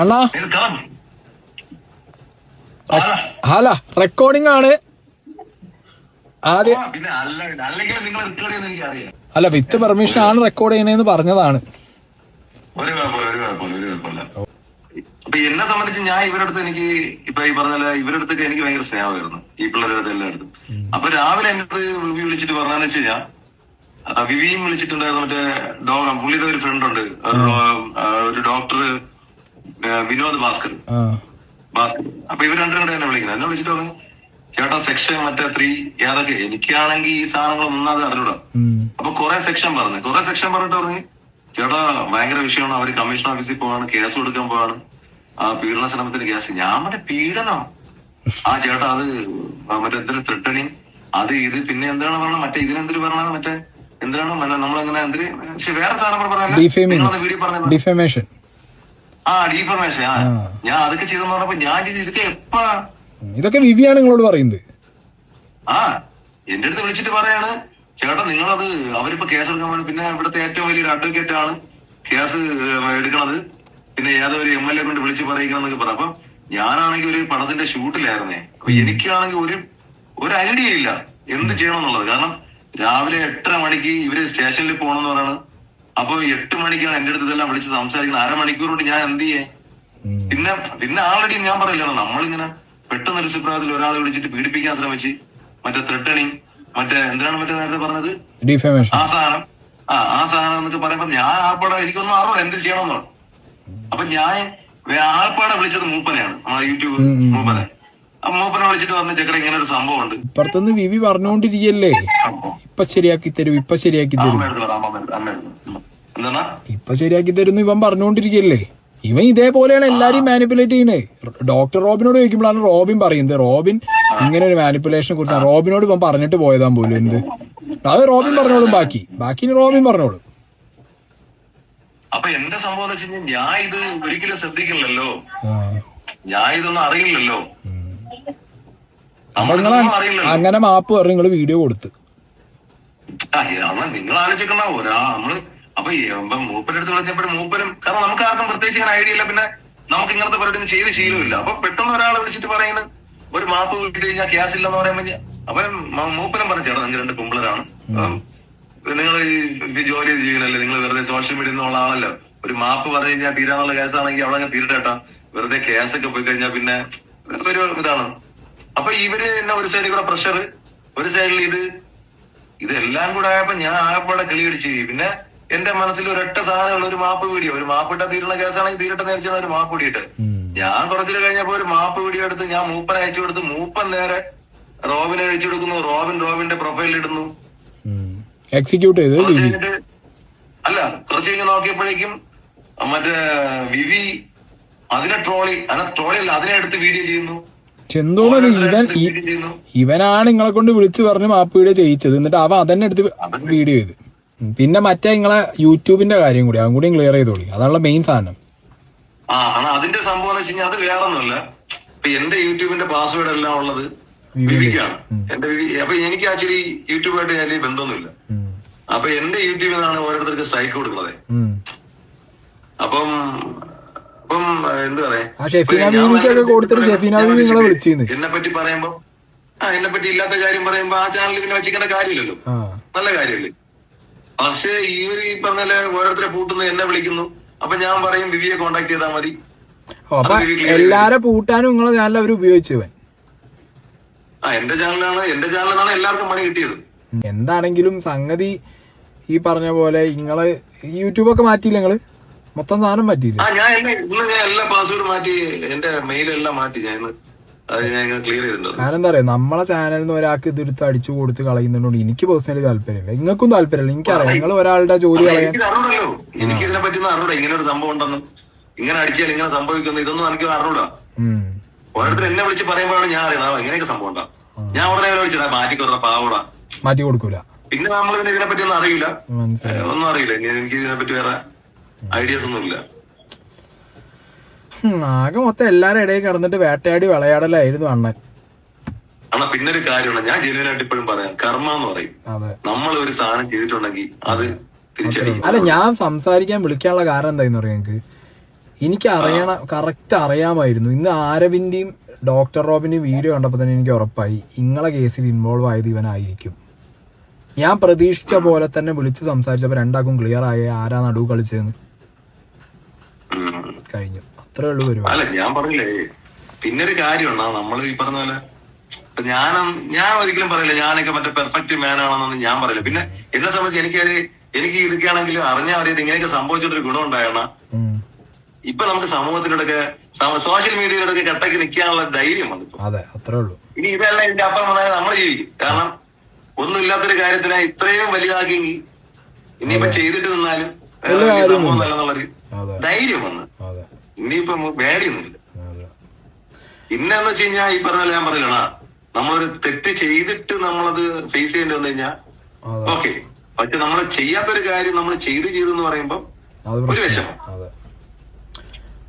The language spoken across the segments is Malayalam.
അണ്ണാ? ഹല റെക്കോർഡിംഗ് ആണ്. ആദ്യം അല്ല വിത്ത് പെർമിഷൻ ആണ് റെക്കോർഡ് ചെയ്യണേന്ന് പറഞ്ഞതാണ്. എന്നെ സംബന്ധിച്ച് ഞാൻ ഇവരടുത്ത് എനിക്ക് ഇപ്പൊ ഈ പറഞ്ഞ ഇവരടുത്തൊക്കെ ഇവരുടെ എനിക്ക് ഭയങ്കര സ്നേഹമായിരുന്നു. ഈ പിള്ളേരുടെ അടുത്ത് എല്ലായിടത്തും. അപ്പൊ രാവിലെ അടുത്ത് വിവി വിളിച്ചിട്ട് പറഞ്ഞാന്ന് വെച്ച് കഴിഞ്ഞാൽ വിവിയും വിളിച്ചിട്ടുണ്ടായിരുന്നു മറ്റേ ഡോ പുള്ളിയുടെ ഒരു ഫ്രണ്ട് ഉണ്ട്. ഒരു ഡോക്ടർ വിനോദ് ഭാസ്കർ. ഭാസ്കർ. അപ്പൊ ഇവർ രണ്ടും കൂടെ എന്നെ വിളിക്കുന്നത്. എന്നെ വിളിച്ചിട്ട് പറഞ്ഞു? ചേട്ടാ സെക്ഷൻ മറ്റേ ത്രീ ഏതൊക്കെ? എനിക്കാണെങ്കിൽ ഈ സാധനങ്ങൾ ഒന്നാമത് അറിഞ്ഞൂടാ. അപ്പൊ കുറെ സെക്ഷൻ പറഞ്ഞു. കുറെ സെക്ഷൻ പറഞ്ഞിട്ട് പറഞ്ഞു ചേട്ടാ ഭയങ്കര വിഷയമാണ്. അവർ കമ്മീഷൻ ഓഫീസിൽ പോവാണ് കേസ് കൊടുക്കാൻ പോവാണ്. ആ പീഡന ശ്രമത്തിന് കേസ് ഞാൻ മറ്റേ പീഡനം? ആ ചേട്ടാ അത് മറ്റേ എന്തൊരു ത്രിട്ടണി? അത് ഇത് പിന്നെ എന്താണ് പറഞ്ഞത്? മറ്റേ ഇതിനെന്തൊരു പറഞ്ഞത്? മറ്റേ എന്തിനാണ് നമ്മളെങ്ങനെ എന്തിന് പക്ഷെ വേറെ സാധനം പറഞ്ഞു വീഡിയോ ആ ഡീഫർമേഷൻ ആ. ഞാൻ അതൊക്കെ ചെയ്തെന്ന് പറഞ്ഞപ്പോ ഞാൻ ചെയ്ത് ഇതൊക്കെ എപ്പാ? ഇതൊക്കെ വിവിയാണ് നിങ്ങളോട് പറയുന്നത്. ആ എന്റെ അടുത്ത് വിളിച്ചിട്ട് പറയാണ് ചേട്ടാ നിങ്ങളത് അവരിപ്പോ കേസ് എടുക്കാൻ പിന്നെ ഇവിടുത്തെ ഏറ്റവും വലിയൊരു അഡ്വക്കേറ്റ് ആണ് കേസ് എടുക്കണത്. പിന്നെ ഏതോ ഒരു എം എൽ എ കൊണ്ട് വിളിച്ച് പറയിക്കണം എന്നൊക്കെ പറഞ്ഞു. അപ്പൊ ഞാനാണെങ്കിൽ ഒരു പടത്തിന്റെ ഷൂട്ടിലായിരുന്നേ. അപ്പൊ എനിക്കാണെങ്കിൽ ഒരു ഒരു ഐഡിയ ഇല്ല എന്ത് ചെയ്യണം എന്നുള്ളത്. കാരണം രാവിലെ എട്ടര മണിക്ക് ഇവർ സ്റ്റേഷനിൽ പോകണം എന്ന് പറയാണ്. അപ്പൊ എട്ട് മണിക്കാണ് എന്റെ അടുത്ത് ഇതെല്ലാം വിളിച്ച് സംസാരിക്കുന്നത് അരമണിക്കൂർ കൊണ്ട് ഞാൻ എന്ത് ചെയ്യേ. പിന്നെ പിന്നെ ആൾറെഡി ഞാൻ പറയില്ല നമ്മളിങ്ങനെ പെട്ടെന്ന് ഒരു സിപ്രായത്തിൽ ഒരാളെ വിളിച്ചിട്ട് പീഡിപ്പിക്കാൻ ശ്രമിച്ച് മറ്റേ ത്രെട്ടണിങ് മറ്റേ എന്തിനാണ് മറ്റേ നേരത്തെ പറഞ്ഞത്? ആ സാധനം. ആ ആ സാധനം എന്നൊക്കെ പറയുമ്പോ ഞാൻ ആൾപ്പാടെ എനിക്കൊന്നും അറിയില്ല എന്ത് ചെയ്യണമെന്നോ. അപ്പൊ ഞാൻ ആൾപ്പാടെ വിളിച്ചത് മൂപ്പനെയാണ്. നമ്മളെ യൂട്യൂബ്. മൂപ്പനെ. ആ മൂപ്പനെ വിളിച്ചിട്ട് പറഞ്ഞ ചെക്കട ഇങ്ങനെ ഒരു സംഭവം ഉണ്ട്. ഇപ്പുറത്തുനിന്ന് വിവി പറഞ്ഞുകൊണ്ടിരിക്കല്ലേ ഇപ്പൊ ശരിയാക്കി തരും ഇപ്പൊ ശരിയാക്കി തരും. അമ്മ എടുത്തോ അമ്മ എടുത്തോ അമ്മ എടുത്തോ എന്താ ഇപ്പൊ ശരിയാക്കി തരുന്നു ഇവൻ പറഞ്ഞുകൊണ്ടിരിക്കല്ലേ ഇവൻ ഇതേപോലെയാണ് എല്ലാരും മാനിപ്പുലേറ്റ് ചെയ്യണേ. ഡോക്ടർ റോബിനോട് ചോദിക്കുമ്പോഴാണ് റോബിൻ പറയുന്നത്. റോബിൻ ഇങ്ങനെ ഒരു മാനിപ്പുലേഷനെ കുറിച്ച് റോബിനോട് ഇവൻ പറഞ്ഞിട്ട് പോയതാൻ പോലും എന്ത്? അത് റോബിൻ പറഞ്ഞോളും ബാക്കി. ബാക്കി റോബിൻ പറഞ്ഞോളും. അപ്പൊ എന്റെ സംഭവം എന്ന് വെച്ച് കഴിഞ്ഞാൽ ഞാൻ ഇത് ഒരിക്കലും ശ്രദ്ധിക്കില്ലല്ലോ. ഞാൻ ഇതൊന്നും അറിയില്ലല്ലോ. അങ്ങനെ മാപ്പ് പറഞ്ഞു നിങ്ങൾ വീഡിയോ കൊടുത്ത്. നിങ്ങൾ ആലോചിക്കണ ഒരാ നമ്മൾ അപ്പൊ അടുത്ത് വിളിച്ചപ്പോഴും മൂപ്പരും കാരണം നമുക്ക് ആർക്കും പ്രത്യേകിച്ച് ഇങ്ങനെ ഐഡിയ ഇല്ല. പിന്നെ നമുക്ക് ഇങ്ങനത്തെ പരിപാടി ചെയ്ത് ശീലമില്ല. അപ്പൊ പെട്ടെന്ന് ഒരാളെ വിളിച്ചിട്ട് പറയുന്നത് ഒരു മാപ്പ് കിട്ടി കഴിഞ്ഞാൽ ക്യാഷ് ഇല്ലെന്ന് പറയുമ്പോൾ അപ്പൊ മ- മൂപ്പനും പറഞ്ഞു ചേട്ടാ നിങ്ങൾ രണ്ട് കുമ്പിളരാണ്. നിങ്ങൾ ഈ ജോലി ചെയ്യലല്ലേ? നിങ്ങൾ വെറുതെ സോഷ്യൽ മീഡിയ നിന്നുള്ള ആളല്ലോ? ഒരു മാപ്പ് പറഞ്ഞു കഴിഞ്ഞാൽ തീരാനുള്ള കേസാണെങ്കിൽ അവിടെ അങ്ങ് തീരട്ടെട്ടാ വെറുതെ കേസൊക്കെ പോയി കഴിഞ്ഞാൽ പിന്നെ ഒരു ഇതാണ്. അപ്പൊ ഇവർ എന്നെ ഒരു സൈഡിൽ കൂടെ പ്രഷർ ഒരു സൈഡിൽ ഇത് ഇതെല്ലാം കൂടെ ആയപ്പോ ഞാൻ ആകെപ്പാടെ കിളി അടിച്ചു പിന്നെ എന്റെ മനസ്സിൽ ഒരൊറ്റ സാധനമുള്ള ഒരു മാപ്പ് വീഡിയോ. ഒരു മാപ്പിട്ട തീരുന്ന കേസാണെങ്കിൽ തീരട്ടെ നേരിച്ചാണ് ഒരു മാപ്പ് വീടിയിട്ട്. ഞാൻ കുറച്ചിൽ കഴിഞ്ഞപ്പോ ഒരു മാപ്പ് വീഡിയോ എടുത്ത് ഞാൻ മൂപ്പനെ അയച്ചു കൊടുത്ത് മൂപ്പൻ നേരെ റോബിനെ അയച്ചു കൊടുക്കുന്നു. റോബിൻ റോബിന്റെ പ്രൊഫൈൽ ഇടുന്നു. എക്സിക്യൂട്ട് ചെയ്ത് അല്ല കുറച്ച് കഴിഞ്ഞ് നോക്കിയപ്പോഴേക്കും മറ്റേ വിവി അതിനെ ട്രോളി അതിനെ ട്രോളി അല്ല അതിനെ എടുത്ത് വീഡിയോ ചെയ്യുന്നു. പക്ഷെ ഇവൻ ഇവനാണ് നിങ്ങളെ കൊണ്ട് വിളിച്ചു പറഞ്ഞ് മാപ്പ് വീഡിയോ ചെയ്യിച്ചത്. എന്നിട്ട് അവ അതന്നെ എടുത്ത് വീഡിയോ ചെയ്ത്. പിന്നെ മറ്റേ നിങ്ങളെ യൂട്യൂബിന്റെ കാര്യം കൂടി അതും കൂടി ക്ലിയർ ചെയ്തോളി. അതാണല്ലോ മെയിൻ സാധനം. ആ ആണ് അതിന്റെ സംഭവം എന്ന് വെച്ച് കഴിഞ്ഞാൽ അത് വേറൊന്നുമല്ല. ഇപ്പൊ എന്റെ യൂട്യൂബിന്റെ പാസ്വേഡ് എല്ലാം ഉള്ളത് വിവിക്കാണ്. എന്റെ വിവി അപ്പൊ എനിക്ക് ആക്ച്വലി യൂട്യൂബായിട്ട് ഞാൻ ബന്ധമൊന്നുമില്ല. അപ്പൊ എന്റെ യൂട്യൂബിൽ നിന്നാണ് ഓരോരുത്തർക്ക് സ്ട്രൈക്ക് കൊടുക്കുന്നത്. അപ്പം അപ്പം എന്താ പറയാ? എന്നെ പറ്റി പറയുമ്പോ ആ എന്നെ പറ്റി ഇല്ലാത്ത കാര്യം പറയുമ്പോ ആ ചാനലിൽ പിന്നെ വെച്ചിക്കേണ്ട കാര്യമില്ലല്ലോ. നല്ല കാര്യമല്ലേ? പക്ഷേ ഇവർ ഈ പറഞ്ഞ ഓരോരുത്തരെ പൂട്ടുന്നു എന്നെ വിളിക്കുന്നു. അപ്പൊ ഞാൻ പറയും വിവിയെ കോണ്ടാക്ട് ചെയ്താൽ മതി. അപ്പൊ എല്ലാരെ പൂട്ടാനും നിങ്ങളെ ചാനൽ അവർ ഉപയോഗിച്ചവൻ. ആ എന്റെ ചാനലാണ് എന്റെ ചാനലാണ് എല്ലാവർക്കും പണി കിട്ടിയത്. എന്താണെങ്കിലും സംഗതി ഈ പറഞ്ഞ പോലെ നിങ്ങൾ യൂട്യൂബൊക്കെ മാറ്റിയില്ല നിങ്ങൾ? മൊത്തം സാധനം മാറ്റിയില്ല? ഞാൻ എല്ലാ പാസ്വേഡ് മാറ്റി എന്റെ മെയിലെല്ലാം മാറ്റി ഞാൻ കാരണം എന്താ പറയാ നമ്മളെ ചാനലിൽ നിന്ന് ഒരാൾക്ക് ഇതെടുത്ത് അടിച്ചു കൊടുത്ത് കളയുന്നുണ്ട് എനിക്ക് പേഴ്സണലി താല്പര്യമില്ല. നിങ്ങൾക്കും താല്പര്യമില്ല. എനിക്കറിയാം. നിങ്ങൾ ഒരാളുടെ ജോലി കളയാൻ എനിക്ക് അറിഞ്ഞൂടല്ലോ. ഇതിനെ പറ്റി ഒന്നും അറിഞ്ഞൂടാ. ഇങ്ങനെ ഒരു സംഭവം ഉണ്ടെന്നും. ഇങ്ങനെ അടിച്ചാൽ ഇങ്ങനെ സംഭവിക്കുന്നു ഇതൊന്നും എനിക്ക് അറിഞ്ഞൂടാ. ഉം. ഓരോരുത്തർ എന്നെ വിളിച്ച് പറയുമ്പോഴാണ് ഞാൻ അറിയണം ആ, ഇങ്ങനെയൊക്കെ സംഭവം ഉണ്ടാ? ഞാൻ ഉടനെ മാറ്റി പാവടാ. മാറ്റി കൊടുക്കൂല. പിന്നെ നമ്മൾ ഇതിനെ പറ്റി ഒന്നും അറിയില്ല ഒന്നും അറിയില്ല. എനിക്ക് ഇതിനെ പറ്റി വേറെ ഐഡിയാസ് ഒന്നും ഇല്ല ആകെ മൊത്തം എല്ലാരും ഇടയിൽ കിടന്നിട്ട് വേട്ടയാടി വിളയാടലായിരുന്നു അണ്ണൻ. അണ്ണാ പിന്നെ ഒരു കാര്യമാണ് ഞാൻ ജെന്യൂനായിട്ട് ഇപ്പോഴും പറയാം. കർമ്മ എന്ന് പറയും. അതെ. നമ്മൾ ഒരു സാധനം ചെയ്തിട്ടുണ്ടെങ്കിൽ അത് തിരിച്ചടിക്കും. അല്ല ഞാൻ സംസാരിക്കാൻ വിളിക്കാനുള്ള കാരണം എന്തായിരുന്നു പറയാം എനിക്ക് എനിക്ക് അറിയണ കറക്റ്റ് അറിയാമായിരുന്നു. ഇന്ന് ആരവിന്റെയും ഡോക്ടർ റോബിന്റെയും വീഡിയോ കണ്ടപ്പോൾ തന്നെ എനിക്ക് ഉറപ്പായി. ഇങ്ങളെ കേസിൽ ഇൻവോൾവ് ആയത് ഇവനായിരിക്കും. ഞാൻ പ്രതീക്ഷിച്ച പോലെ തന്നെ വിളിച്ച് സംസാരിച്ചപ്പോൾ രണ്ടാക്കും ക്ലിയർ ആയ ആരാ നടുവ് കളിച്ചതെന്ന്. കഴിഞ്ഞു. അത്രേ ഉള്ളൂ വരും അല്ല ഞാൻ പറഞ്ഞില്ലേ പിന്നെ ഒരു കാര്യമുണ്ടോ നമ്മൾ ഈ പറഞ്ഞ പോലെ ഞാൻ ഞാൻ ഒരിക്കലും പറയില്ല ഞാനൊക്കെ മറ്റേ പെർഫെക്റ്റ് മാൻ ആണെന്നൊന്നും ഞാൻ പറയില്ല. പിന്നെ എന്നെ സംബന്ധിച്ച് എനിക്ക് എനിക്ക് ഇതൊക്കെയാണെങ്കിൽ അറിഞ്ഞാൽ അറിയാതെ ഇങ്ങനെയൊക്കെ സംഭവിച്ചിട്ടൊരു ഗുണം ഉണ്ടായണ. ഇപ്പൊ നമുക്ക് സമൂഹത്തിലൂടെയൊക്കെ സോഷ്യൽ മീഡിയയിലൊക്കെ കട്ടക്ക് നിൽക്കാനുള്ള ധൈര്യം വന്നു അതെ അത്രേ ഉള്ളൂ. ഇനി ഇതല്ല ഇതിന്റെ അപ്പുറം വന്നാൽ നമ്മൾ ജീവിക്കും. കാരണം ഒന്നുമില്ലാത്തൊരു കാര്യത്തിനായി ഇത്രയും വലുതാക്കിയെങ്കിൽ ഇനിയിപ്പോ ചെയ്തിട്ട് നിന്നാലും ധൈര്യം വന്ന് ഇനിയിപ്പോ പേടിയൊന്നുമില്ല. പിന്നെന്ന് വെച്ച് കഴിഞ്ഞാൽ ഈ പറഞ്ഞ ഞാൻ പറയണ നമ്മളൊരു തെറ്റ് ചെയ്തിട്ട് നമ്മളത് ഫേസ് ചെയ്യേണ്ടി വന്നു കഴിഞ്ഞാൽ അതെ. ഓക്കെ പക്ഷെ നമ്മൾ ചെയ്യാത്തൊരു കാര്യം നമ്മൾ ചെയ്ത് ചെയ്തെന്ന് പറയുമ്പോ ഒരു വിഷമം.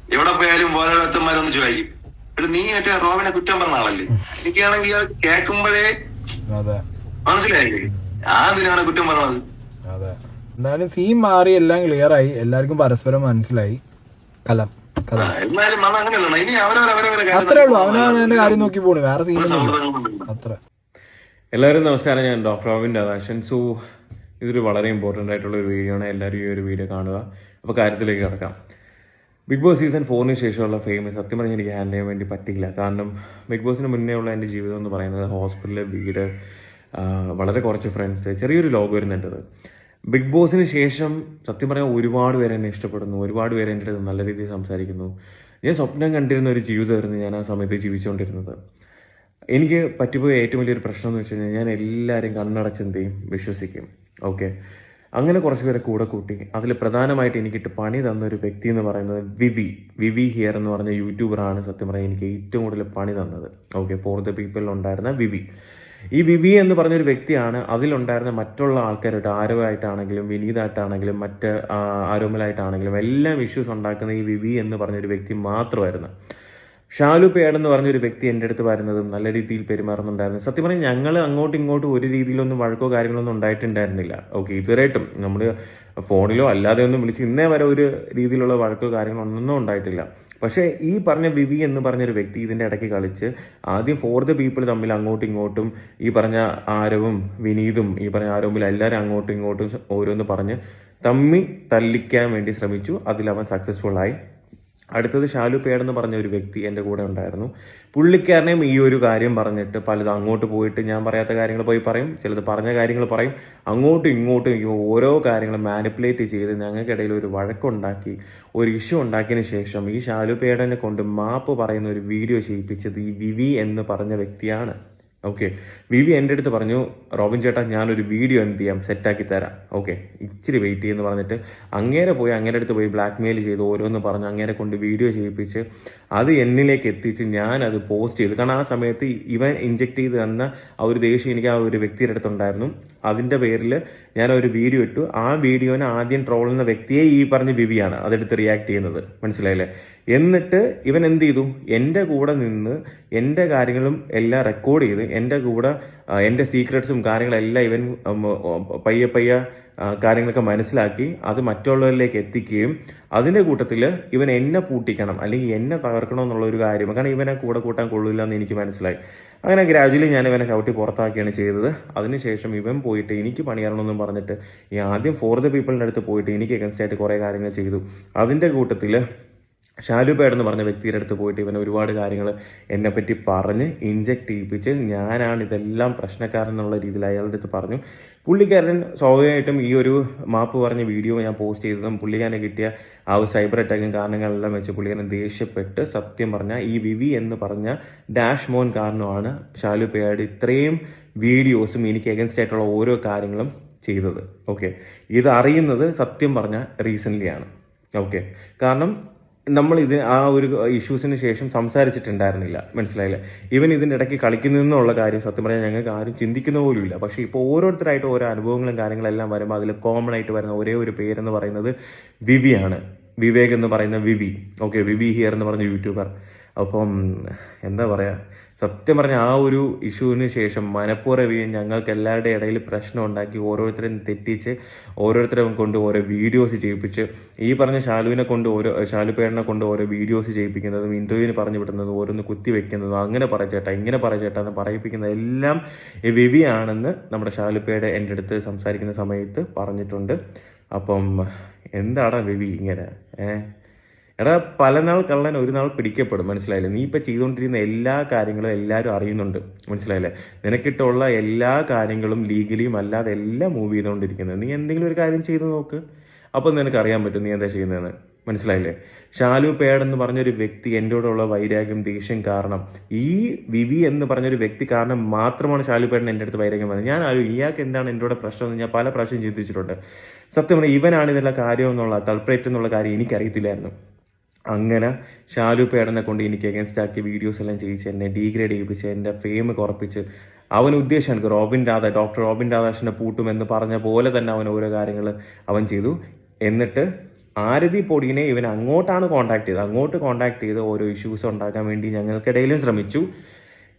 എവിടെ പോയാലും ഓരോരുത്തന്മാരൊന്ന് ചോദിക്കും എടാ നീ മറ്റേ റോബിനെ കുറ്റം പറഞ്ഞ ആളല്ലേ? എനിക്കാണെങ്കിൽ അത് കേൾക്കുമ്പോഴേ മനസ്സിലായില്ലേ? ആ എന്തിനാണ് കുറ്റം പറഞ്ഞത്? എന്തായാലും സീൻ മാറി എല്ലാം ക്ലിയർ ആയി. എല്ലാവർക്കും പരസ്പരം മനസ്സിലായി. കലം എന്നാലും അത്രേ ഉള്ളൂ. അവനവനെ കാര്യം നോക്കി പോണു. വേറെ സീനൊന്നും സൗഹൃദങ്ങളുണ്ട് അത്ര. എല്ലാവരും നമസ്കാരം. ഞാൻ ഡോക്ടർ റോബിൻ രാധാകൃഷ്ണൻ സോ ഇതൊരു വളരെ ഇമ്പോർട്ടന്റ് ആയിട്ടുള്ള ഒരു വീഡിയോ ആണ്. എല്ലാവരും ഈ ഒരു വീഡിയോ കാണുക. അപ്പോൾ കാര്യത്തിലേക്ക് കിടക്കാം. ബിഗ് ബോസ് സീസൺ ഫോറിന് ശേഷമുള്ള ഫെയിം സത്യം പറഞ്ഞാൽ എനിക്ക് ഹാൻഡിൽ ചെയ്യാൻ വേണ്ടി പറ്റില്ല കാരണം ബിഗ് ബോസിന് മുന്നേ ഉള്ള എന്റെ ജീവിതം എന്ന് പറയുന്നത് ഹോസ്പിറ്റലിലെ വീട് വളരെ കുറച്ച് ഫ്രണ്ട്സ് ചെറിയൊരു ലോഗ് എന്റെത് ബിഗ് ബോസിന് ശേഷം സത്യം പറയാൻ ഒരുപാട് പേര് എന്നെ ഇഷ്ടപ്പെടുന്നു. ഒരുപാട് പേര് എന്റെ അടുത്ത് നല്ല രീതിയിൽ സംസാരിക്കുന്നു. ഞാൻ സ്വപ്നം കണ്ടിരുന്ന ഒരു ജീവിതമായിരുന്നു ഞാൻ ആ സമയത്ത് ജീവിച്ചുകൊണ്ടിരുന്നത്. എനിക്ക് പറ്റിപ്പോയ ഏറ്റവും വലിയൊരു പ്രശ്നം എന്ന് വെച്ച് കഴിഞ്ഞാൽ ഞാൻ എല്ലാവരും കണ്ണടച്ചെന്തെയും വിശ്വസിക്കും. ഓക്കെ അങ്ങനെ കുറച്ച് പേരെ കൂടെ കൂട്ടി. അതിൽ പ്രധാനമായിട്ട് എനിക്കിട്ട് പണി തന്ന ഒരു വ്യക്തി എന്ന് പറയുന്നത് വിവി. വിവി ഹിയർ എന്ന് പറഞ്ഞ യൂട്യൂബറാണ് സത്യം പറയാൻ എനിക്ക് ഏറ്റവും കൂടുതൽ പണി തന്നത്. ഓക്കെ ഫോർ ദ പീപ്പിളിൽ ഉണ്ടായിരുന്ന വിവി. ഈ വിവി എന്ന് പറഞ്ഞൊരു വ്യക്തിയാണ് അതിലുണ്ടായിരുന്ന മറ്റുള്ള ആൾക്കാരുടെ ആരോഗ്യമായിട്ടാണെങ്കിലും വിനീതായിട്ടാണെങ്കിലും മറ്റ് ആരോമലായിട്ടാണെങ്കിലും എല്ലാം ഇഷ്യൂസ് ഉണ്ടാക്കുന്ന ഈ വിവി എന്ന് പറഞ്ഞൊരു വ്യക്തി മാത്രമായിരുന്നു. ഷാലു പേഡ് എന്ന് പറഞ്ഞൊരു വ്യക്തി എന്റെ അടുത്ത് വരുന്നതും നല്ല രീതിയിൽ പെരുമാറുന്നുണ്ടായിരുന്നു. സത്യം പറഞ്ഞാൽ ഞങ്ങൾ അങ്ങോട്ടും ഇങ്ങോട്ടും ഒരു രീതിയിലൊന്നും വഴക്കോ കാര്യങ്ങളൊന്നും ഉണ്ടായിട്ടുണ്ടായിരുന്നില്ല. ഓക്കെ ഇതുവരെയായിട്ടും നമ്മൾ ഫോണിലോ അല്ലാതെ ഒന്നും വിളിച്ച് ഇന്നേ വരെ ഒരു രീതിയിലുള്ള വഴക്കോ കാര്യങ്ങളോ ഒന്നും ഉണ്ടായിട്ടില്ല. പക്ഷേ ഈ പറഞ്ഞ വിവി എന്ന് പറഞ്ഞൊരു വ്യക്തി ഇതിന്റെ ഇടയ്ക്ക് കളിച്ച് ആദ്യം ഫോർ ദ പീപ്പിൾ തമ്മിൽ അങ്ങോട്ടും ഇങ്ങോട്ടും ഈ പറഞ്ഞ ആരവും വിനീതും ഈ പറഞ്ഞ ആരവും എല്ലാവരും അങ്ങോട്ടും ഇങ്ങോട്ടും ഓരോന്ന് പറഞ്ഞ് തമ്മി തല്ലിക്കാൻ വേണ്ടി ശ്രമിച്ചു. അതിൽ അവൻ സക്സസ്ഫുൾ ആയി. അടുത്തത് ഷാലു പേഡ് എന്ന് പറഞ്ഞ ഒരു വ്യക്തി എന്റെ കൂടെ ഉണ്ടായിരുന്നു. പുള്ളിക്കാരനെയും ഈ ഒരു കാര്യം പറഞ്ഞിട്ട് പലതും അങ്ങോട്ട് പോയിട്ട് ഞാൻ പറയാത്ത കാര്യങ്ങൾ പോയി പറയും. ചിലത് പറഞ്ഞ കാര്യങ്ങൾ പറയും. അങ്ങോട്ടും ഇങ്ങോട്ടും ഓരോ കാര്യങ്ങൾ മാനിപ്പുലേറ്റ് ചെയ്ത് ഞങ്ങൾക്കിടയിൽ ഒരു വഴക്കുണ്ടാക്കി ഒരു ഇഷ്യൂ ഉണ്ടാക്കിയതിന് ശേഷം ഈ ഷാലു പേടനെ കൊണ്ട് മാപ്പ് പറയുന്ന ഒരു വീഡിയോ ചെയ്യിപ്പിച്ചത് ഈ വിവി എന്ന് പറഞ്ഞ വ്യക്തിയാണ്. ഓക്കെ വി വി എന്റെ അടുത്ത് പറഞ്ഞു റോബിൻ ചേട്ടാ ഞാനൊരു വീഡിയോ എന്ത് ചെയ്യാം? സെറ്റാക്കി തരാം. ഓക്കെ ഇച്ചിരി വെയിറ്റ് ചെയ്യുമെന്ന് പറഞ്ഞിട്ട് അങ്ങേരെ പോയി അങ്ങേരെ അടുത്ത് പോയി ബ്ലാക്ക് മെയിൽ ചെയ്ത് ഓരോന്ന് പറഞ്ഞ് അങ്ങേരെ കൊണ്ട് വീഡിയോ ചെയ്യിപ്പിച്ച് അത് എന്നിലേക്ക് എത്തിച്ച് ഞാൻ അത് പോസ്റ്റ് ചെയ്തു. കാരണം ആ സമയത്ത് ഇവൻ ഇഞ്ചെക്ട് ചെയ്ത് തന്ന ആ ഒരു ദേഷ്യം എനിക്ക് ആ ഒരു വ്യക്തിയുടെ അടുത്തുണ്ടായിരുന്നു. അതിന്റെ പേരിൽ ഞാൻ ഒരു വീഡിയോ ഇട്ടു. ആ വീഡിയോനെ ആദ്യം ട്രോളുന്ന വ്യക്തിയെ ഈ പറഞ്ഞ വിവിയാണ് അതെടുത്ത് റിയാക്ട് ചെയ്യുന്നത്. മനസ്സിലായില്ലേ? എന്നിട്ട് ഇവൻ എന്ത് ചെയ്തു? എന്റെ കൂടെ നിന്ന് എന്റെ കാര്യങ്ങളും എല്ലാം റെക്കോർഡ് ചെയ്ത് എന്റെ കൂടെ എന്റെ സീക്രട്സും കാര്യങ്ങളെല്ലാം ഇവൻ പയ്യെ പയ്യെ കാര്യങ്ങളൊക്കെ മനസ്സിലാക്കി അത് മറ്റുള്ളവരിലേക്ക് എത്തിക്കുകയും അതിന്റെ കൂട്ടത്തിൽ ഇവൻ എന്നെ പൂട്ടിക്കണം അല്ലെങ്കിൽ എന്നെ തകർക്കണം എന്നുള്ള ഒരു കാര്യം. കാരണം ഇവനെ കൂടെ കൂട്ടാൻ കൊള്ളില്ല എന്ന് എനിക്ക് മനസ്സിലായി. അങ്ങനെ ഗ്രാജുവലി ഞാൻ ഇവനെ ചവിട്ടി പുറത്താക്കിയാണ് ചെയ്തത്. അതിനുശേഷം ഇവൻ പോയിട്ട് എനിക്ക് പണിയറണമെന്നും പറഞ്ഞിട്ട് ഈ ആദ്യം ഫോർ ദ പീപ്പിളിന്റെ അടുത്ത് പോയിട്ട് എനിക്ക് against ആയിട്ട് കുറേ കാര്യങ്ങൾ ചെയ്തു. അതിന്റെ കൂട്ടത്തിൽ ഷാലു പേഡ് എന്ന് പറഞ്ഞ വ്യക്തിയുടെ അടുത്ത് പോയിട്ട് ഇവൻ ഒരുപാട് കാര്യങ്ങൾ എന്നെപ്പറ്റി പറഞ്ഞ് ഇഞ്ചക്ട് ചെയ്യിപ്പിച്ച് ഞാനാണ് ഇതെല്ലാം പ്രശ്നക്കാരൻ എന്നുള്ള രീതിയിൽ അയാളുടെ അടുത്ത് പറഞ്ഞു. പുള്ളിക്കാരൻ സ്വാഭാവികമായിട്ടും ഈ ഒരു മാപ്പ് പറഞ്ഞ വീഡിയോ ഞാൻ പോസ്റ്റ് ചെയ്തതും പുള്ളിക്കാരനെ കിട്ടിയ ആ ഒരു സൈബർ അറ്റാക്കും കാരണങ്ങളെല്ലാം വെച്ച് പുള്ളിക്കാരൻ ദേഷ്യപ്പെട്ട് സത്യം പറഞ്ഞ ഈ വിവി എന്ന് പറഞ്ഞ ഡാഷ് മോൻ കാരണമാണ് ഷാലു പേയുടെ ഇത്രയും വീഡിയോസും എനിക്ക് എഗൻസ്റ്റ് ആയിട്ടുള്ള ഓരോ കാര്യങ്ങളും ചെയ്തത്. ഓക്കെ ഇത് അറിയുന്നത് സത്യം പറഞ്ഞ റീസെന്റ്ലി ആണ് ഓക്കെ കാരണം നമ്മൾ ഇത് ആ ഒരു ഇഷ്യൂസിന് ശേഷം സംസാരിച്ചിട്ടുണ്ടായിരുന്നില്ല. മനസ്സിലായില്ലേ? ഇവൻ ഇതിന്റെ ഇടയ്ക്ക് കളിക്കുന്നു എന്നുള്ള കാര്യം സത്യം പറഞ്ഞാൽ ഞങ്ങൾക്ക് ആരും ചിന്തിക്കുന്ന പോലും ഇല്ല പക്ഷേ ഇപ്പോൾ ഓരോരുത്തരായിട്ട് ഓരോ അനുഭവങ്ങളും കാര്യങ്ങളെല്ലാം വരുമ്പോൾ അതിൽ കോമൺ ആയിട്ട് വരുന്ന ഒരേ ഒരു പേരെന്ന് പറയുന്നത് വിവിയാണ്. വിവേക് എന്ന് പറയുന്ന വിവി. ഓക്കെ വിവി ഹിയർ എന്ന് പറഞ്ഞ യൂട്യൂബർ അപ്പം എന്താ പറയുക സത്യം പറഞ്ഞ ആ ഒരു ഇഷ്യൂവിന് ശേഷം മനഃപൂർവം ഞങ്ങൾക്ക് എല്ലാവരുടെ ഇടയിൽ പ്രശ്നം ഉണ്ടാക്കി ഓരോരുത്തരെയും തെറ്റിച്ച് ഓരോരുത്തരെയും കൊണ്ട് ഓരോ വീഡിയോസ് ചെയ്യിപ്പിച്ച് ഈ പറഞ്ഞ ഷാലുവിനെ കൊണ്ട് ഓരോ ഷാലുപേടനെ കൊണ്ട് ഓരോ വീഡിയോസ് ചെയ്യിപ്പിക്കുന്നതും ഇന്റർവ്യൂവിന് പറഞ്ഞു വിടുന്നതും ഓരോന്ന് കുത്തി വെക്കുന്നതും അങ്ങനെ പറയച്ചേട്ടാ ചേട്ടാ ഇങ്ങനെ പറയച്ചേട്ടാ ചേട്ടാ എന്ന് പറയിപ്പിക്കുന്നത് എല്ലാം വിവിയാണെന്ന് നമ്മുടെ ശാലുപ്പയുടെ എന്റെ അടുത്ത് സംസാരിക്കുന്ന സമയത്ത് പറഞ്ഞിട്ടുണ്ട്. അപ്പം എന്താടാ വിവി ഇങ്ങനെ? ഏഹ് എടാ പല നാൾ കള്ളൻ ഒരു നാൾ പിടിക്കപ്പെടും മനസ്സിലായില്ലേ? നീ ഇപ്പൊ ചെയ്തുകൊണ്ടിരുന്ന എല്ലാ കാര്യങ്ങളും എല്ലാവരും അറിയുന്നുണ്ട് മനസ്സിലായില്ലേ? നിനക്കിട്ടുള്ള എല്ലാ കാര്യങ്ങളും ലീഗലിയും അല്ലാതെ എല്ലാം മൂവ് ചെയ്തുകൊണ്ടിരിക്കുന്നത് നീ എന്തെങ്കിലും ഒരു കാര്യം ചെയ്തു നോക്ക്. അപ്പോൾ നിനക്ക് അറിയാൻ പറ്റും നീ എന്താ ചെയ്യുന്നതെന്ന് മനസ്സിലായില്ലേ? ഷാലു പേഡ് എന്ന് പറഞ്ഞൊരു വ്യക്തി എന്റെ കൂടെയുള്ള വൈരാഗ്യം ദേഷ്യം കാരണം ഈ വിവി എന്ന് പറഞ്ഞൊരു വ്യക്തി കാരണം മാത്രമാണ് ഷാലു പേടിന് എന്റെ അടുത്ത് വൈരാഗ്യം വന്നത്. ഞാൻ ആരും ഇയാൾക്ക് എന്താണ് എന്റെ കൂടെ പ്രശ്നം എന്ന് ഞാൻ പല പ്രാവശ്യം ചിന്തിച്ചിട്ടുണ്ട്. സത്യം പറഞ്ഞാൽ ഇവനാണ് ഇതിലുള്ള കാര്യം എന്നുള്ള കൾപ്പറേറ്റ് എന്നുള്ള കാര്യം എനിക്കറിയത്തില്ലായിരുന്നു. അങ്ങനെ ഷാലു പേടനെ കൊണ്ട് എനിക്ക് എഗൻസ്റ്റ് ആക്കിയ വീഡിയോസ് എല്ലാം ചെയ്യിച്ച് എന്നെ ഡീഗ്രേഡ് ചെയ്യിപ്പിച്ച് എന്റെ ഫെയിം കുറപ്പിച്ച് അവൻ ഉദ്ദേശം എനിക്ക് റോബിൻ രാധ ഡോക്ടർ റോബിൻ രാധാകൃഷ്ണനെ പൂട്ടുമെന്ന് പറഞ്ഞ പോലെ തന്നെ അവൻ ഓരോ കാര്യങ്ങൾ അവൻ ചെയ്തു. എന്നിട്ട് ആരതി പൊടിനെ ഇവൻ അങ്ങോട്ടാണ് കോണ്ടാക്ട് ചെയ്തത്. അങ്ങോട്ട് കോണ്ടാക്ട് ചെയ്ത് ഓരോ ഇഷ്യൂസ് ഉണ്ടാക്കാൻ വേണ്ടി ഞങ്ങൾക്കിടയിലും ശ്രമിച്ചു.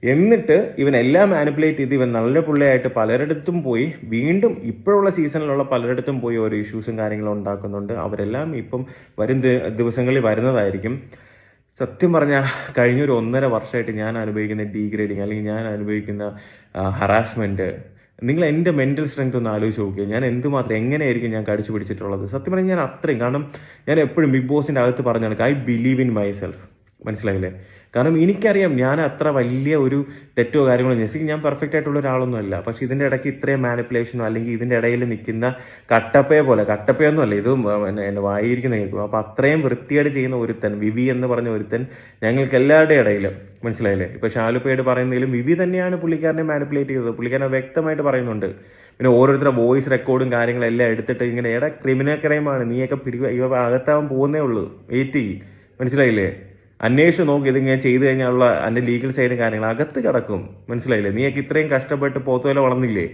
എന്നിട്ട് ഇവൻ എല്ലാം മാനിപ്പുലേറ്റ് ചെയ്ത് ഇവൻ നല്ല പുള്ളിയായിട്ട് പലരിടത്തും പോയി. വീണ്ടും ഇപ്പോഴുള്ള സീസണിലുള്ള പലരിടത്തും പോയി ഓരോ ഇഷ്യൂസും കാര്യങ്ങളും ഉണ്ടാക്കുന്നുണ്ട്. അവരെല്ലാം ഇപ്പം വരും ദിവസങ്ങളിൽ വരുന്നതായിരിക്കും. സത്യം പറഞ്ഞാൽ കഴിഞ്ഞൊരു ഒന്നര വർഷമായിട്ട് ഞാൻ അനുഭവിക്കുന്ന ഡീഗ്രേഡിങ് അല്ലെങ്കിൽ ഞാൻ അനുഭവിക്കുന്ന ഹറാസ്മെന്റ് നിങ്ങൾ എന്റെ മെന്റൽ സ്ട്രെങ്ത് ഒന്ന് ആലോചിച്ച് നോക്കുക ഞാൻ എന്തുമാത്രം എങ്ങനെയായിരിക്കും ഞാൻ കടിച്ചു പിടിച്ചിട്ടുള്ളത്? സത്യം പറഞ്ഞാൽ ഞാൻ അത്രയും. കാരണം ഞാൻ എപ്പോഴും ബിഗ് ബോസിന്റെ അകത്ത് പറഞ്ഞു I believe in myself മനസ്സിലായില്ലേ? കാരണം എനിക്കറിയാം ഞാൻ അത്ര വലിയ ഒരു തെറ്റോ കാര്യങ്ങളോ ജെസ്സിക്ക് ഞാൻ പെർഫെക്റ്റ് ആയിട്ടുള്ള ഒരാളൊന്നും അല്ല. പക്ഷെ ഇതിന്റെ ഇടയ്ക്ക് ഇത്രയും മാനിപ്പുലേഷനോ അല്ലെങ്കിൽ ഇതിന്റെ ഇടയിൽ നിൽക്കുന്ന കട്ടപ്പയെ പോലെ കട്ടപ്പയൊന്നും അല്ല ഇത് എന്നെ വായിരിക്കുന്ന കേൾക്കും. അപ്പോൾ അത്രയും വൃത്തിയായിട്ട് ചെയ്യുന്ന ഒരുത്തൻ വിവി എന്ന് പറഞ്ഞ ഒരുത്തൻ ഞങ്ങൾക്ക് എല്ലാവരുടെ ഇടയിലും മനസ്സിലായില്ലേ? ഇപ്പോൾ ഷാലുപ്പയോട് പറയുന്നതിലും വിവി തന്നെയാണ് പുള്ളിക്കാരനെ മാനിപ്പുലേറ്റ് ചെയ്തത്. പുള്ളിക്കാരനെ വ്യക്തമായിട്ട് പറയുന്നുണ്ട്. പിന്നെ ഓരോരുത്തരുടെ വോയിസ് റെക്കോർഡും കാര്യങ്ങളും എല്ലാം എടുത്തിട്ട് ഇങ്ങനെ എടാ ക്രിമിനൽ ക്രൈമാണ് നീയൊക്കെ പിടിക്കുക ഇവ അകത്താവാൻ പോകുന്നേ ഉള്ളൂ. വെയിറ്റ് ചെയ്യ്. മനസ്സിലായില്ലേ? അന്വേഷിച്ച് നോക്കി ഇതിങ്ങനെ ചെയ്തു കഴിഞ്ഞാലുള്ള അതിന്റെ ലീഗൽ സൈഡ് കാര്യങ്ങൾ അകത്ത് കിടക്കും. മനസ്സിലായില്ലേ? നീയൊക്കെ ഇത്രയും കഷ്ടപ്പെട്ട് പോത്തുവല വളർന്നില്ലേ?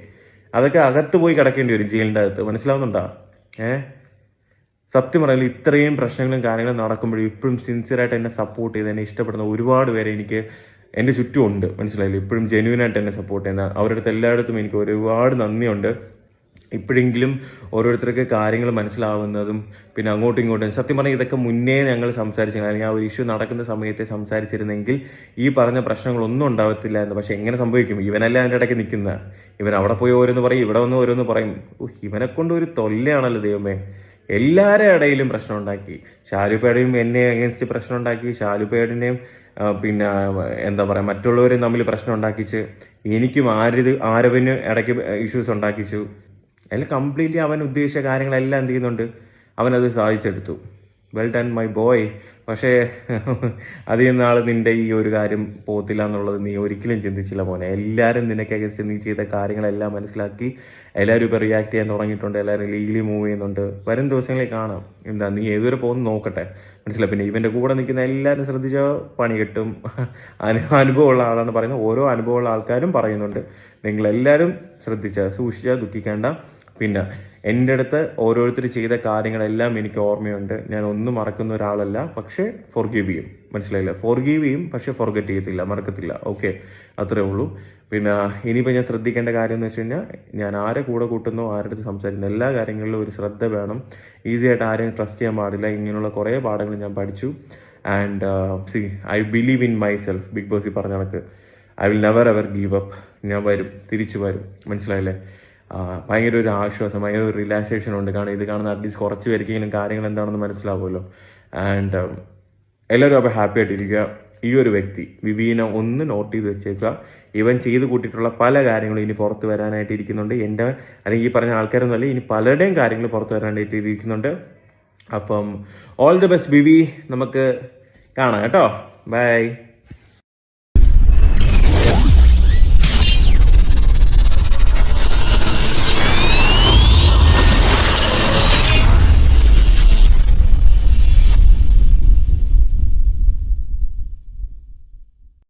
അതൊക്കെ അകത്ത് പോയി കിടക്കേണ്ടി വരും ജയിലിന്റെ അകത്ത്. മനസ്സിലാവുന്നുണ്ടോ? ഏഹ് സത്യം പറയാൻ ഇത്രയും പ്രശ്നങ്ങളും കാര്യങ്ങളും നടക്കുമ്പോഴും ഇപ്പോഴും സിൻസിയറായിട്ട് എന്നെ സപ്പോർട്ട് ചെയ്ത് എന്നെ ഇഷ്ടപ്പെടുന്ന ഒരുപാട് പേരെ എനിക്ക് എന്റെ ചുറ്റുമുണ്ട് മനസ്സിലായില്ലേ? ഇപ്പോഴും ജെന്യൂനായിട്ട് എന്നെ സപ്പോർട്ട് ചെയ്യുന്ന അവരുടെ അടുത്ത് എല്ലായിടത്തും എനിക്ക് ഒരുപാട് നന്ദിയുണ്ട്. ഇപ്പോഴെങ്കിലും ഓരോരുത്തർക്ക് കാര്യങ്ങൾ മനസ്സിലാവുന്നതും പിന്നെ അങ്ങോട്ടും ഇങ്ങോട്ടും. സത്യം പറഞ്ഞാൽ ഇതൊക്കെ മുന്നേ ഞങ്ങൾ സംസാരിച്ചിരുന്നു. അല്ലെങ്കിൽ ആ ഒരു ഇഷ്യൂ നടക്കുന്ന സമയത്തെ സംസാരിച്ചിരുന്നെങ്കിൽ ഈ പറഞ്ഞ പ്രശ്നങ്ങളൊന്നും ഉണ്ടാവത്തില്ല എന്ന്. പക്ഷെ എങ്ങനെ സംഭവിക്കും? ഇവനല്ല അതിന്റെ ഇടയ്ക്ക് നിൽക്കുന്ന. ഇവൻ അവിടെ പോയി ഓരോന്ന് പറയും ഇവിടെ വന്ന് ഓരോന്ന് പറയും. ഇവനെ കൊണ്ട് ഒരു തൊല്ലയാണല്ലോ ദൈവമേ. എല്ലാവരുടെ ഇടയിലും പ്രശ്നം ഉണ്ടാക്കി. ഷാലുപേടയും എന്നെ അഗേൻസ്റ്റ് പ്രശ്നം ഉണ്ടാക്കി. ഷാലുപേടിനെയും പിന്നെ എന്താ പറയുക മറ്റുള്ളവരും തമ്മിൽ പ്രശ്നം ഉണ്ടാക്കിച്ച്. എനിക്കും ആരത് ആരവിന് ഇടയ്ക്ക് ഇഷ്യൂസ് ഉണ്ടാക്കിച്ചു. അതിൽ കംപ്ലീറ്റ്ലി അവൻ ഉദ്ദേശിച്ച കാര്യങ്ങളെല്ലാം എന്ത് ചെയ്യുന്നുണ്ട്? അവനത് സാധിച്ചെടുത്തു. വെൽ ഡൺ മൈ ബോയ് പക്ഷേ അധികം നാൾ നിന്റെ ഈ ഒരു കാര്യം പോകത്തില്ല എന്നുള്ളത് നീ ഒരിക്കലും ചിന്തിച്ചില്ല മോനെ. എല്ലാവരും നിനക്ക് നീ ചെയ്ത കാര്യങ്ങളെല്ലാം മനസ്സിലാക്കി. എല്ലാവരും ഇപ്പോൾ റിയാക്ട് ചെയ്യാൻ തുടങ്ങിയിട്ടുണ്ട്. എല്ലാവരും ലീഗലി മൂവ് ചെയ്യുന്നുണ്ട്. വരും ദിവസങ്ങളിൽ കാണാം. എന്താ നീ ഏതുവരെ പോകുന്നു നോക്കട്ടെ. മനസ്സിലായി? പിന്നെ ഇവന്റെ കൂടെ നിൽക്കുന്ന എല്ലാവരും ശ്രദ്ധിച്ച പണി കിട്ടും. അനു- അനുഭവമുള്ള ആളാണ് പറയുന്നത്. ഓരോ അനുഭവമുള്ള ആൾക്കാരും പറയുന്നുണ്ട്. നിങ്ങളെല്ലാവരും ശ്രദ്ധിച്ചാൽ സൂക്ഷിച്ചാൽ സൂക്ഷിച്ച ദുഃഖിക്കേണ്ട. പിന്നെ എന്റെ അടുത്ത് ഓരോരുത്തർ ചെയ്ത കാര്യങ്ങളെല്ലാം എനിക്ക് ഓർമ്മയുണ്ട്. ഞാൻ ഒന്നും മറക്കുന്ന ഒരാളല്ല. പക്ഷേ ഫോർഗീവ് ചെയ്യും. മനസ്സിലായില്ല? ഫോർഗീവ് ചെയ്യും പക്ഷേ ഫോർഗറ്റ് ചെയ്യത്തില്ല മറക്കത്തില്ല. ഓക്കെ അത്രേ ഉള്ളൂ. പിന്നെ ഇനിയിപ്പോൾ ഞാൻ ശ്രദ്ധിക്കേണ്ട കാര്യം എന്ന് വെച്ച് കഴിഞ്ഞാൽ ഞാൻ ആരെ കൂടെ കൂട്ടുന്നോ ആരുടെ അടുത്ത് സംസാരിക്കുന്നു എല്ലാ കാര്യങ്ങളിലും ഒരു ശ്രദ്ധ വേണം. ഈസി ആയിട്ട് ആരെയും ട്രസ്റ്റ് ചെയ്യാൻ പാടില്ല. ഇങ്ങനെയുള്ള കുറേ പാഠങ്ങൾ ഞാൻ പഠിച്ചു. And see I believe in myself big boss ഈ പറഞ്ഞ കണക്ക്. I will never ever give up ഞാൻ വരും തിരിച്ചു വരും. മനസ്സിലായില്ലേ? ഭയങ്കര ഒരു ആശ്വാസം ഭയങ്കര ഒരു റിലാക്സേഷൻ ഉണ്ട്. കാരണം ഇത് കാണുന്ന അറ്റ്ലീസ്റ്റ് കുറച്ച് പേർക്കെങ്കിലും കാര്യങ്ങൾ എന്താണെന്ന് മനസ്സിലാവുമല്ലോ. ആൻഡ് എല്ലാവരും അപ്പോൾ ഹാപ്പി ആയിട്ടിരിക്കുക. ഈ ഒരു വ്യക്തി വിവീനെ ഒന്ന് നോട്ട് ചെയ്ത് വെച്ചേക്കുക. ഇവൻ ചെയ്ത് കൂട്ടിയിട്ടുള്ള പല കാര്യങ്ങളും ഇനി പുറത്ത് വരാനായിട്ട് ഇരിക്കുന്നുണ്ട്. എന്റെ അല്ലെങ്കിൽ ഈ പറഞ്ഞ ആൾക്കാരൊന്നും ഇനി പലരുടെയും കാര്യങ്ങൾ പുറത്ത് വരാനായിട്ട് ഇരിക്കുന്നുണ്ട്. അപ്പം ഓൾ ദി ബെസ്റ്റ് വിവി. നമുക്ക് കാണാം കേട്ടോ. ബൈ